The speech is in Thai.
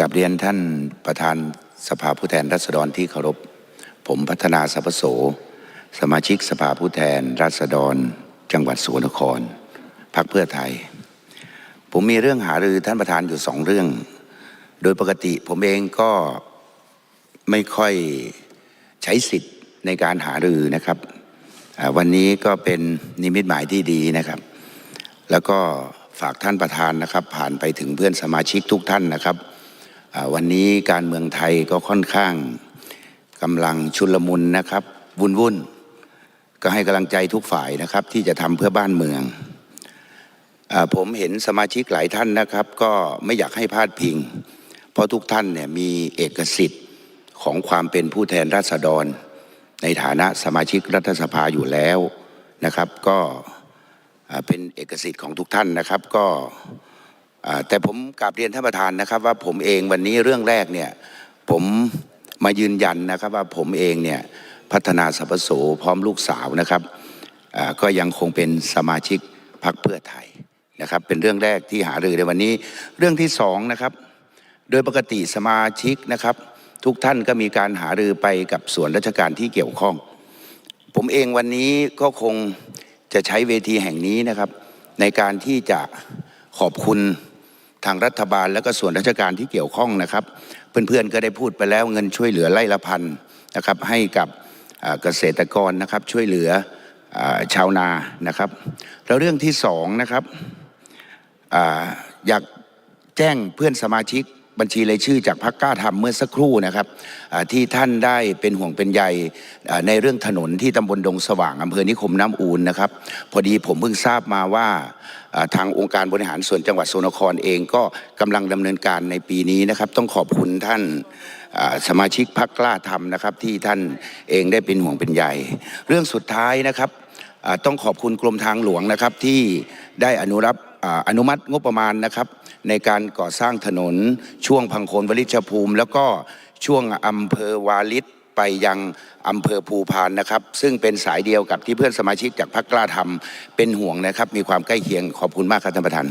กับเรียนท่านประธานสภาผู้แทนราษฎรที่เคารพ ผมพัฒนาสัพโส สมาชิกสภาผู้แทนราษฎร จังหวัดสกลนครพรรคเพื่อไทย ผมมีเรื่องหารือท่านประธานอยู่สองเรื่อง โดยปกติผมเองก็ไม่ค่อยใช้สิทธิ์ในการหารือนะครับ วันนี้ก็เป็นนิมิตหมายที่ดีนะครับ แล้วก็ฝากท่านประธานนะครับ ผ่านไปถึงเพื่อนสมาชิกทุกท่านนะครับ วันนี้การเมืองไทยก็ค่อนข้างกำลังชุลมุนนะครับ วุ่นวุ่นก็ให้กำลังใจทุกฝ่ายนะครับ ที่จะทำเพื่อบ้านเมืองอผมเห็นสมาชิกหลายท่านนะครับ ก็ไม่อยากให้พลาดพิง เพราะทุกท่านเนี่ยมีเอกสิทธิ์ของความเป็นผู้แทนราษฎร ในฐานะสมาชิกรัฐสภาอยู่แล้วนะครับ ก็เป็นเอกสิทธิ์ของทุกท่านนะครับก็ แต่ผมกราบเรียนท่านประธานนะครับ ว่าผมเองวันนี้เรื่องแรกเนี่ยผมมายืนยันนะครับว่าผมเองเนี่ยพัฒนาสัพพโสพร้อมลูกสาวนะครับก็ยังคงเป็นสมาชิกพรรคเพื่อไทยนะครับ เป็นเรื่องแรกที่หารือในวันนี้ เรื่องที่สองนะครับ โดยปกติสมาชิกนะครับ ทุกท่านก็มีการหารือไปกับส่วนราชการที่เกี่ยวข้อง ผมเองวันนี้ก็คงจะใช้เวทีแห่งนี้นะครับ ในการที่จะขอบคุณ ทางรัฐบาลและก็ส่วนราชการที่เกี่ยวข้องนะครับ เพื่อนๆก็ได้พูดไปแล้วเงินช่วยเหลือไร่ละพันนะครับให้กับเกษตรกรนะครับช่วยเหลืออชาวนานะครับ แล้วเรื่องที่สองนะครับออยากแจ้งเพื่อนสมาชิก บัญชีรายชื่อจากพรรคกล้าทำเมื่อสักครู่นะครับที่ท่านได้เป็นห่วงเป็นใยในเรื่องถนนที่ตำบลดงสว่างอำเภอนิคมน้ำอูนนะครับ พอดีผมเพิ่งทราบมาว่าทางองค์การบริหารส่วนจังหวัดสกลนครเองก็กำลังดำเนินการในปีนี้นะครับ ต้องขอบคุณท่านสมาชิกพรรคกล้าทำนะครับที่ท่านเองได้เป็นห่วงเป็นใยเรื่องสุดท้ายนะครับต้องขอบคุณกรมทางหลวงนะครับที่ได้อนุรับอ่า อนุมัติงบประมาณนะครับ ในการก่อสร้างถนนช่วงพังโคนวลิชภูมิ แล้วก็ช่วงอำเภอวาลิตไปยังอำเภอภูพานนะครับ ซึ่งเป็นสายเดียวกับที่เพื่อนสมาชิกจากพรรคกล้าทำเป็นห่วงนะครับ มีความใกล้เคียงขอบคุณมากครับท่านประธาน